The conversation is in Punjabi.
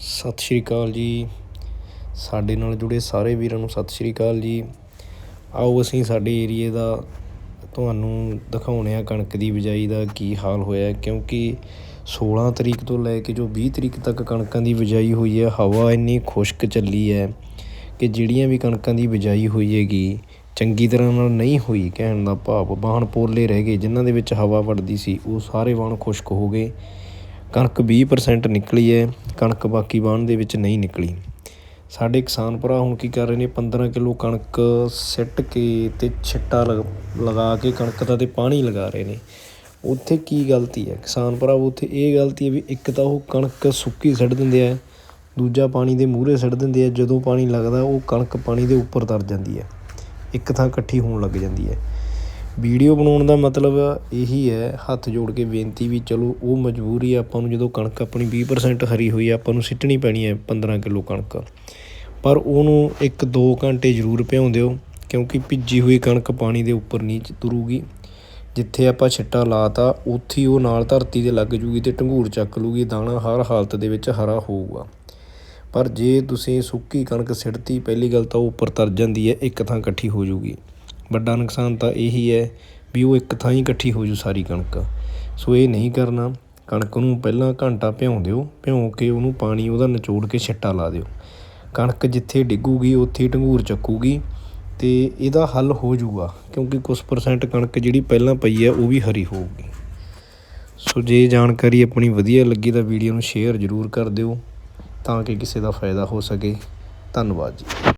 ਸਤਿ ਸ਼੍ਰੀ ਅਕਾਲ ਜੀ। ਸਾਡੇ ਨਾਲ ਜੁੜੇ ਸਾਰੇ ਵੀਰਾਂ ਨੂੰ ਸਤਿ ਸ਼੍ਰੀ ਅਕਾਲ ਜੀ। ਆਓ ਅਸੀਂ ਸਾਡੇ ਏਰੀਏ ਦਾ ਤੁਹਾਨੂੰ ਦਿਖਾਉਣੇ ਹਾਂ ਕਣਕ ਦੀ ਬਿਜਾਈ ਦਾ ਕੀ ਹਾਲ ਹੋਇਆ ਕਿਉਂਕਿ 16 ਤਰੀਕ ਤੋਂ ਲੈ ਕੇ ਜੋ 20 ਤਰੀਕ ਤੱਕ ਕਣਕਾਂ ਦੀ ਬਿਜਾਈ ਹੋਈ ਹੈ, ਹਵਾ ਇੰਨੀ ਖੁਸ਼ਕ ਚੱਲੀ ਹੈ ਕਿ ਜਿਹੜੀਆਂ ਵੀ ਕਣਕਾਂ ਦੀ ਬਿਜਾਈ ਹੋਈ ਹੈਗੀ, ਚੰਗੀ ਤਰ੍ਹਾਂ ਨਾਲ ਨਹੀਂ ਹੋਈ ਕਹਿਣ ਦਾ ਭਾਵ ਵਾਹਣ ਪੋਲੇ ਰਹਿ ਗਏ, ਜਿਨ੍ਹਾਂ ਦੇ ਵਿੱਚ ਹਵਾ ਵੜਦੀ ਸੀ, ਉਹ ਸਾਰੇ ਬਾਣ ਖੁਸ਼ਕ ਹੋ ਗਏ। ਕਣਕ 20% ਨਿਕਲੀ ਹੈ ਕਣਕ ਬਾਕੀ ਬਾਣ ਦੇ ਵਿੱਚ ਨਹੀਂ ਨਿਕਲੀ। ਸਾਡੇ ਕਿਸਾਨ ਭਰਾ ਹੁਣ ਕੀ ਕਰ ਰਹੇ ਨੇ 15 ਕਿਲੋ ਕਣਕ ਸਿੱਟ ਕੇ ਤੇ ਛਿੱਟਾ ਲਗ- ਲਗਾ ਕੇ ਕਣਕ ਦਾ ਤੇ ਪਾਣੀ ਲਗਾ ਰਹੇ ਨੇ। ਉੱਥੇ ਕੀ ਗਲਤੀ ਹੈ? ਕਿਸਾਨ ਭਰਾ, ਉੱਥੇ ਇਹ ਗਲਤੀ ਹੈ ਵੀ ਇੱਕ ਤਾਂ ਉਹ ਕਣਕ ਸੁੱਕੀ ਸਿੱਟ ਦਿੰਦੇ ਆ, ਦੂਜਾ ਪਾਣੀ ਦੇ ਮੂਹਰੇ ਸਿੱਟ ਦਿੰਦੇ ਆ, ਜਦੋਂ ਪਾਣੀ ਲੱਗਦਾ ਉਹ ਕਣਕ ਪਾਣੀ ਦੇ ਉੱਪਰ ਤਰ ਜਾਂਦੀ ਹੈ। ਇੱਕ ਥਾਂ ਇਕੱਠੀ ਹੋਣ ਲੱਗ ਜਾਂਦੀ ਹੈ। ਵੀਡੀਓ ਬਣਾਉਣ ਦਾ ਮਤਲਬ ਇਹੀ ਹੈ, ਹੱਥ ਜੋੜ ਕੇ ਬੇਨਤੀ ਵੀ ਚਲੋ ਉਹ ਮਜਬੂਰੀ ਆਪਾਂ ਨੂੰ ਜਦੋਂ ਕਣਕ ਆਪਣੀ 20% ਹਰੀ ਹੋਈ ਆਪਾਂ ਨੂੰ ਸਿੱਟਣੀ ਪੈਣੀ ਹੈ 15 ਕਿਲੋ ਕਣਕ। ਪਰ ਉਹਨੂੰ ਇੱਕ ਦੋ ਘੰਟੇ ਜ਼ਰੂਰ ਭਿਉਂ ਦਿਓ, ਕਿਉਂਕਿ ਭਿੱਜੀ ਹੋਈ ਕਣਕ ਪਾਣੀ ਦੇ ਉੱਪਰ ਨਹੀਂ ਤੁਰੂਗੀ। ਜਿੱਥੇ ਆਪਾਂ ਛਿੱਟਾ ਲਾਤਾ, ਉੱਥੇ ਹੀ ਉਹ ਨਾਲ ਧਰਤੀ ਤੇ ਲੱਗ ਜੂਗੀ ਤੇ ਢੰਗੂਰ ਚੱਕ ਲੂਗੀ, ਦਾਣਾ ਹਰ ਹਾਲਤ ਦੇ ਵਿੱਚ ਹਰਾ ਹੋਊਗਾ। ਪਰ ਜੇ ਤੁਸੀਂ ਸੁੱਕੀ ਕਣਕ ਸਿੱਟਤੀ, ਪਹਿਲੀ ਗੱਲ ਤਾਂ ਉਹ ਉੱਪਰ ਤਰ ਜਾਂਦੀ ਹੈ, ਇੱਕ ਥਾਂ ਇਕੱਠੀ ਹੋ ਜੂਗੀ। ਵੱਡਾ ਨੁਕਸਾਨ ਤਾਂ ਇਹੀ ਹੈ ਵੀ ਉਹ ਇੱਕ ਥਾਂ ਹੀ ਇਕੱਠੀ ਹੋ ਜੂ ਸਾਰੀ ਕਣਕ। ਸੋ ਇਹ ਨਹੀਂ ਕਰਨਾ, ਕਣਕ ਨੂੰ ਪਹਿਲਾਂ ਘੰਟਾ ਭਿਉਂ ਦਿਓ, ਭਿਉਂ ਕੇ ਉਹਨੂੰ ਪਾਣੀ ਉਹਦਾ ਨਿਚੋੜ ਕੇ ਛਿੱਟਾ ਲਾ ਦਿਓ। ਕਣਕ ਜਿੱਥੇ ਡਿੱਗੂਗੀ, ਉੱਥੇ ਹੀ ਢੰਗੂਰ ਚੱਕੂਗੀ ਤੇ ਇਹਦਾ ਹੱਲ ਹੋ ਜਾਊਗਾ ਕਿਉਂਕਿ ਕੁਝ ਪਰਸੈਂਟ ਕਣਕ ਜਿਹੜੀ ਪਹਿਲਾਂ ਪਈ ਹੈ, ਉਹ ਵੀ ਹਰੀ ਹੋਊਗੀ। ਸੋ ਜੇ ਜਾਣਕਾਰੀ ਆਪਣੀ ਵਧੀਆ ਲੱਗੀ ਤਾਂ ਵੀਡੀਓ ਨੂੰ ਸ਼ੇਅਰ ਜ਼ਰੂਰ ਕਰ ਦਿਓ, ਤਾਂ ਕਿ ਕਿਸੇ ਦਾ ਫਾਇਦਾ ਹੋ ਸਕੇ। ਧੰਨਵਾਦ ਜੀ।